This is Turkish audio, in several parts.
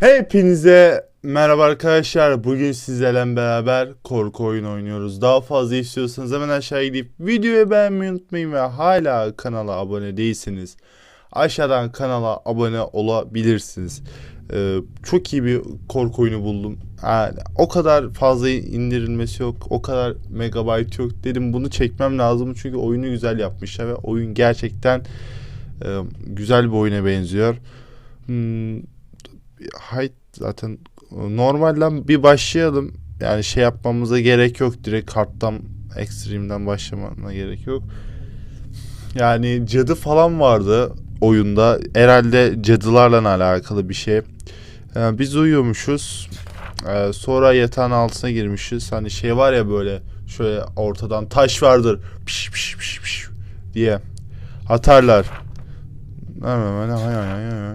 Hepinize merhaba arkadaşlar. Bugün sizlerle beraber korku oyun oynuyoruz. Daha fazla istiyorsanız hemen aşağıya gidip videoyu beğenmeyi unutmayın ve hala kanala abone değilseniz aşağıdan kanala abone olabilirsiniz. Ee, çok iyi bir korku oyunu buldum. Yani o kadar fazla indirilmesi yok. O kadar megabayt yok. Dedim bunu çekmem lazım çünkü oyunu güzel yapmışlar ve oyun gerçekten e, güzel bir oyuna benziyor. Hmm, Hayt zaten normalden bir başlayalım. Yani şey yapmamıza gerek yok. Direkt karttan ekstremden başlamana gerek yok. Yani cadı falan vardı oyunda. Herhalde cadılarla alakalı bir şey. Ee, biz uyuyormuşuz. Ee, sonra yatağın altına girmişiz. Hani şey var ya böyle şöyle ortadan taş vardır. Piş piş piş piş diye atarlar.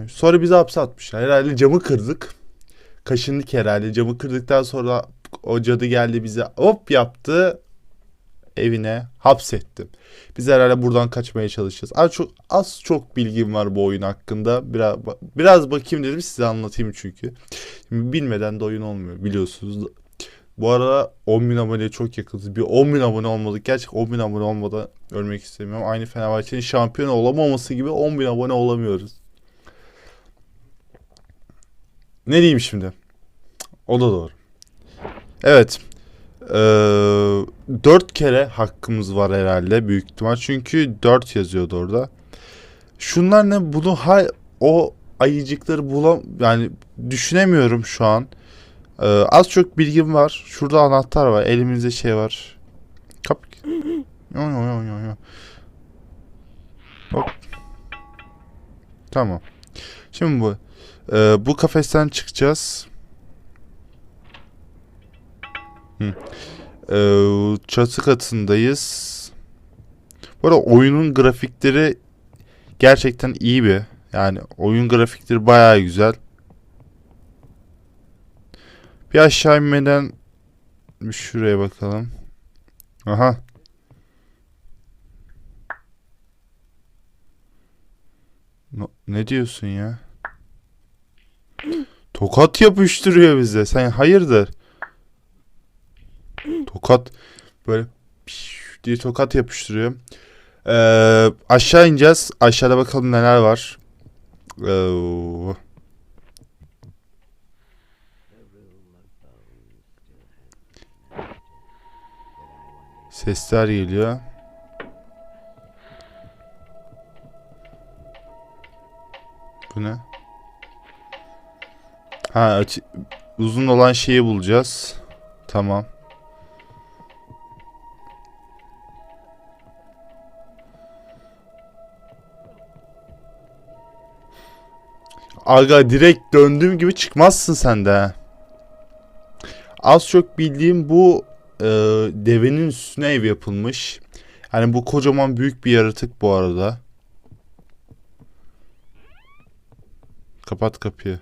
Sonra bizi hapse atmışlar. Herhalde camı kırdık. Kaşındık herhalde. Camı kırdıktan sonra o cadı geldi bize hop yaptı. Evine hapsetti. Biz herhalde buradan kaçmaya çalışacağız. Az çok az çok bilgim var bu oyun hakkında. Biraz biraz bakayım dedim size anlatayım çünkü. Şimdi bilmeden de oyun olmuyor biliyorsunuz. Bu arada 10 bin aboneye çok yakınız. Bir 10 bin abone olmadık. Gerçekten 10 bin abone olmadan ölmek istemiyorum. Aynı Fenerbahçe'nin şampiyon olamaması gibi 10 bin abone olamıyoruz. Ne diyeyim şimdi? O da doğru. Evet. Ee, 4 kere hakkımız var herhalde büyük ihtimal. Çünkü 4 yazıyordu orada. Şunlar ne? Bunu hay o ayıcıkları bulam yani düşünemiyorum şu an. Ee, az çok bilgim var. Şurada anahtar var. Elimizde şey var. Kap. Yo, yo, yo, yo. Hop. Tamam. Şimdi bu. Ee, bu kafesten çıkacağız. Ee, çatı katındayız. Bu arada oyunun grafikleri gerçekten iyi bir. Yani oyun grafikleri bayağı güzel. Bir aşağı inmeden şuraya bakalım. Aha. No- ne diyorsun ya? Tokat yapıştırıyor bize. Sen hayırdır? Tokat böyle diye tokat yapıştırıyor. Ee, aşağı ineceğiz. Aşağıda bakalım neler var. Ee, Sesler geliyor. Bu ne? Ha uzun olan şeyi bulacağız. Tamam. Aga direkt döndüğüm gibi çıkmazsın sen de. Az çok bildiğim bu e, devenin üstüne ev yapılmış. Yani bu kocaman büyük bir yaratık bu arada. Kapat kapıyı.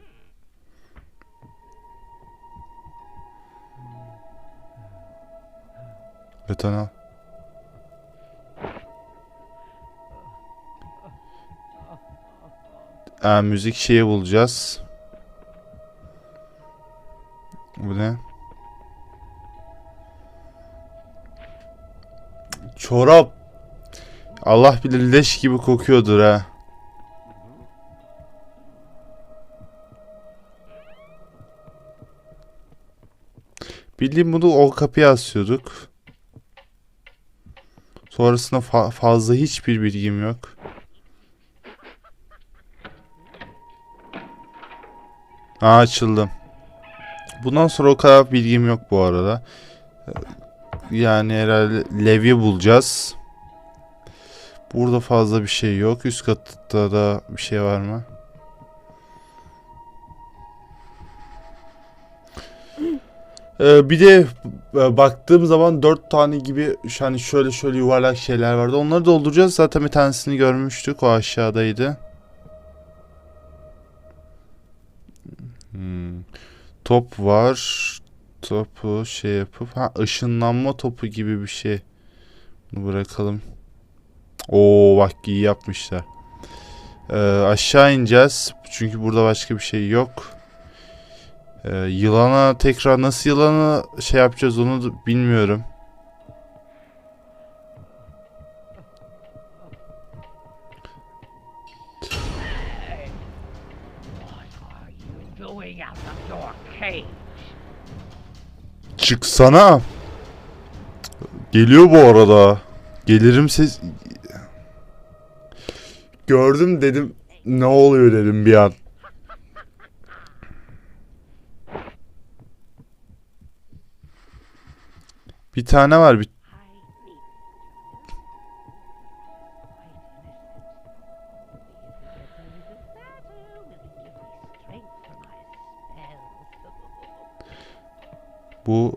Beton al. Aa, müzik şeyi bulacağız. Çorap. Allah bilir leş gibi kokuyordur ha. Bildiğim bunu o kapıya asıyorduk. Sonrasında fa- fazla hiçbir bilgim yok. Aa açıldım. Bundan sonra o kadar bilgim yok bu arada. Yani herhalde levye bulacağız. Burada fazla bir şey yok. Üst katta da bir şey var mı? Ee, bir de e, baktığım zaman dört tane gibi hani şöyle şöyle yuvarlak şeyler vardı. Onları dolduracağız. Zaten bir tanesini görmüştük. O aşağıdaydı. Hmm. Top var. Topu şey yapıp ha ışınlanma topu gibi bir şey. Bunu bırakalım. Oo bak iyi yapmışlar. Ee, aşağı ineceğiz. Çünkü burada başka bir şey yok. Ee, yılana tekrar nasıl yılana şey yapacağız onu bilmiyorum. Çıksana. Geliyor bu arada. Gelirim ses... Gördüm dedim. Ne oluyor dedim bir an. Bir tane var bir bu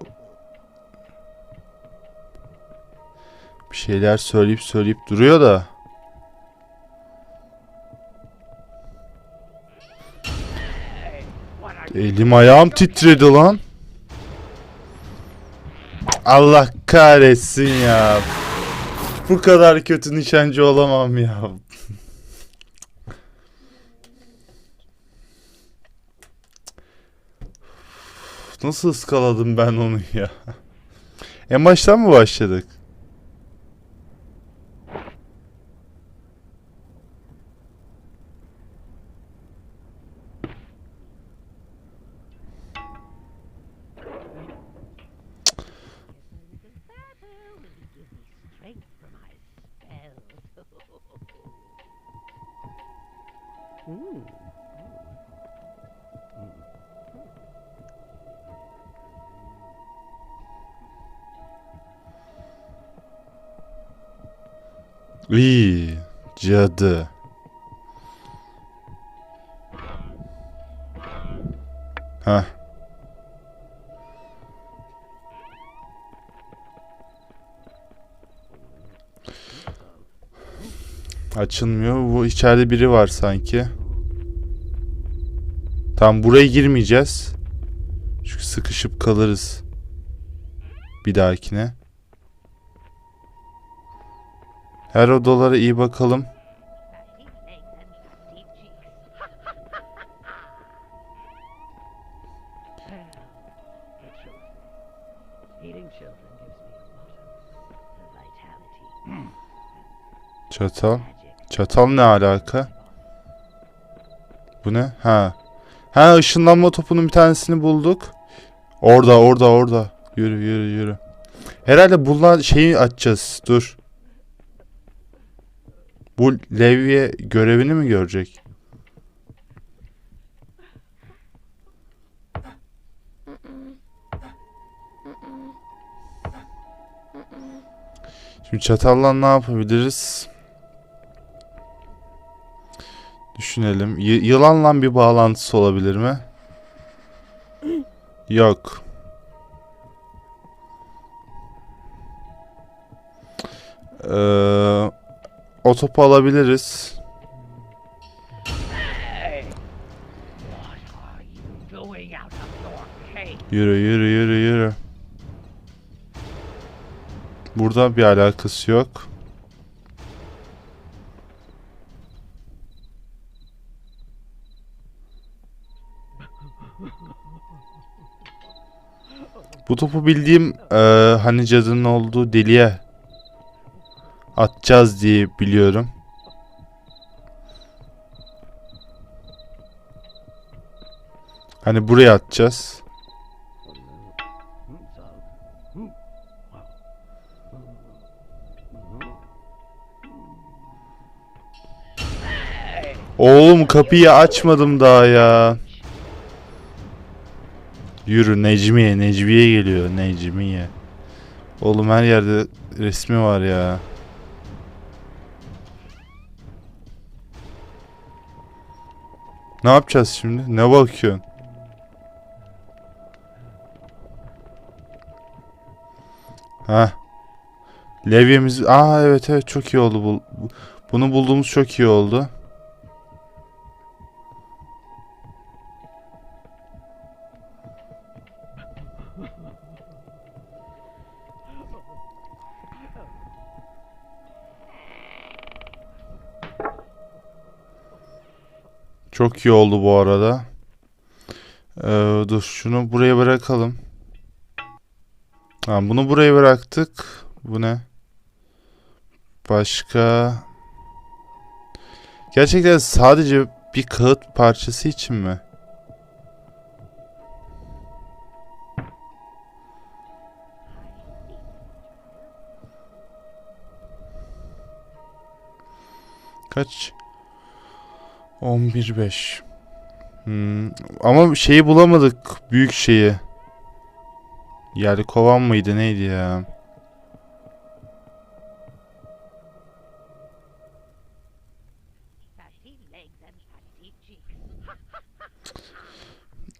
bir şeyler söyleyip söyleyip duruyor da. Elim ayağım titredi lan. Allah kahretsin ya. Bu kadar kötü nişancı olamam ya. Nasıl ıskaladım ben onu ya? En baştan mı başladık? give İyi. Cadı. Heh. Açılmıyor. Bu içeride biri var sanki. Tam buraya girmeyeceğiz. Çünkü sıkışıp kalırız. Bir dahakine. A lot of vitality. Çatal. Çatal ne alaka? Bu ne? Ha. Ha ışınlanma topunun bir tanesini bulduk. Orada orada orada. Yürü yürü yürü. Herhalde bunlar şeyi açacağız. Dur. Bu levye görevini mi görecek? Şimdi çatalla ne yapabiliriz? Düşünelim. Y- yılanla bir bağlantısı olabilir mi? Yok. Ee, o topu alabiliriz. Yürü yürü yürü yürü. Burada bir alakası yok. Bu topu bildiğim eee, hani cadının olduğu deliğe atacağız diye biliyorum. Hani buraya atacağız. Oğlum kapıyı açmadım daha ya. Yürü Necmiye, Necmiye geliyor Necmiye. Oğlum her yerde resmi var ya. Ne yapacağız şimdi? Ne bakıyorsun? Ha. Levyemiz... Aa evet evet çok iyi oldu bu. bu- Bunu bulduğumuz çok iyi oldu. Çok iyi oldu bu arada. Ee, dur şunu buraya bırakalım. Tamam bunu buraya bıraktık. Bu ne? Başka... Gerçekten sadece bir kağıt parçası için mi? Kaç? 11.5 Hmm, ama şeyi bulamadık. Büyük şeyi. Yani kovan mıydı neydi ya?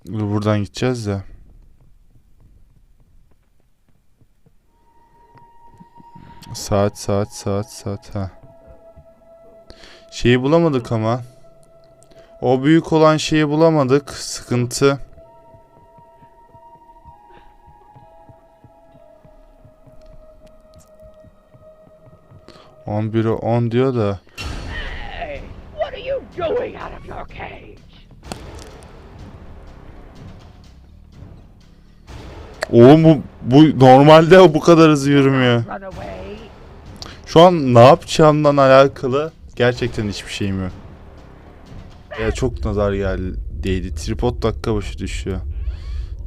Buradan gideceğiz de. Saat saat saat saat ha. Şeyi bulamadık ama. O büyük olan şeyi bulamadık. Sıkıntı. On biri on diyor da. Oğlum bu, bu normalde bu kadar hızlı yürümüyor. Şu an ne yapacağımdan alakalı gerçekten hiçbir şeyim yok. Ya çok nazar geldiydi. Tripod dakika başı düşüyor.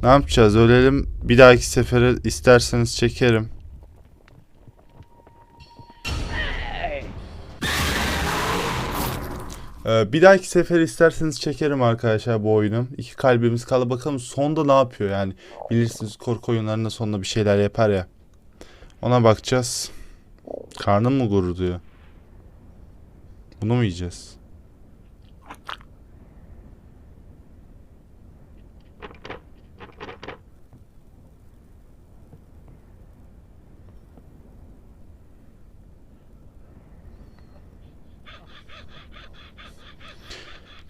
Ne yapacağız? Ölelim. Bir dahaki sefere isterseniz çekerim. Ee, bir dahaki sefer isterseniz çekerim arkadaşlar bu oyunu. İki kalbimiz kaldı. Bakalım sonda ne yapıyor yani. Bilirsiniz korku oyunlarında sonunda bir şeyler yapar ya. Ona bakacağız. Karnım mı gurulduyor? Bunu mu yiyeceğiz?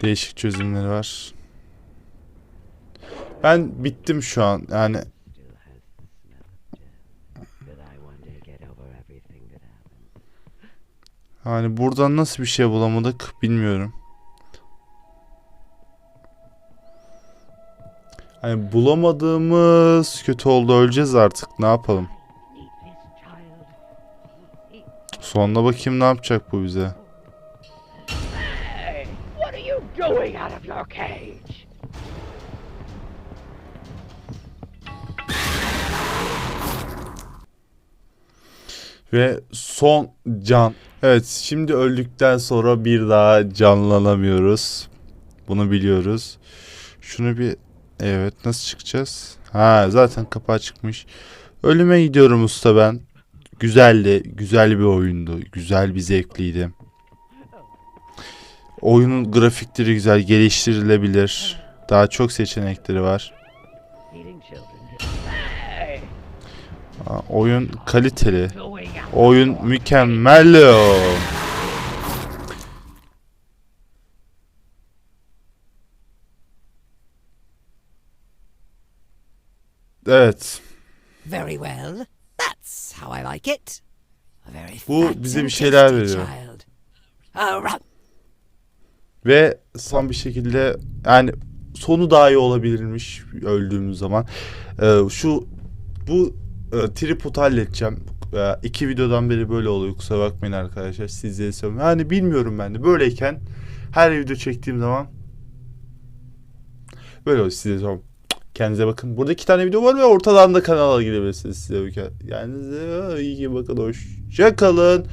Değişik çözümleri var. Ben bittim şu an. Yani still has the smell of death. Will I one day get over everything that happened? hani buradan nasıl bir şey bulamadık bilmiyorum. Hani bulamadığımız kötü oldu öleceğiz artık ne yapalım. Sonuna bakayım ne yapacak bu bize. Cage? Ve son can. Evet şimdi öldükten sonra bir daha canlanamıyoruz. Bunu biliyoruz. Şunu bir... Evet nasıl çıkacağız? Ha zaten kapağı çıkmış. Ölüme gidiyorum usta ben. Güzeldi. Güzel bir oyundu. Güzel bir zevkliydi. Oyunun grafikleri güzel. Geliştirilebilir. Daha çok seçenekleri var. Oyun kaliteli. Oyun mükemmel. Evet. Very well. That's how I like it. Bu bize bir şeyler veriyor. Ve son bir şekilde yani sonu daha iyi olabilirmiş öldüğümüz zaman. Ee, şu bu e, tripodu halledeceğim. E, iki videodan beri böyle oluyor kusura bakmayın arkadaşlar sizlere söylüyorum. Yani bilmiyorum ben de böyleyken her video çektiğim zaman böyle oluyor size söylüyorum. Kendinize bakın. Burada iki tane video var ve ortadan da kanala gidebilirsiniz size. Yani iyi bakın. Hoşça kalın.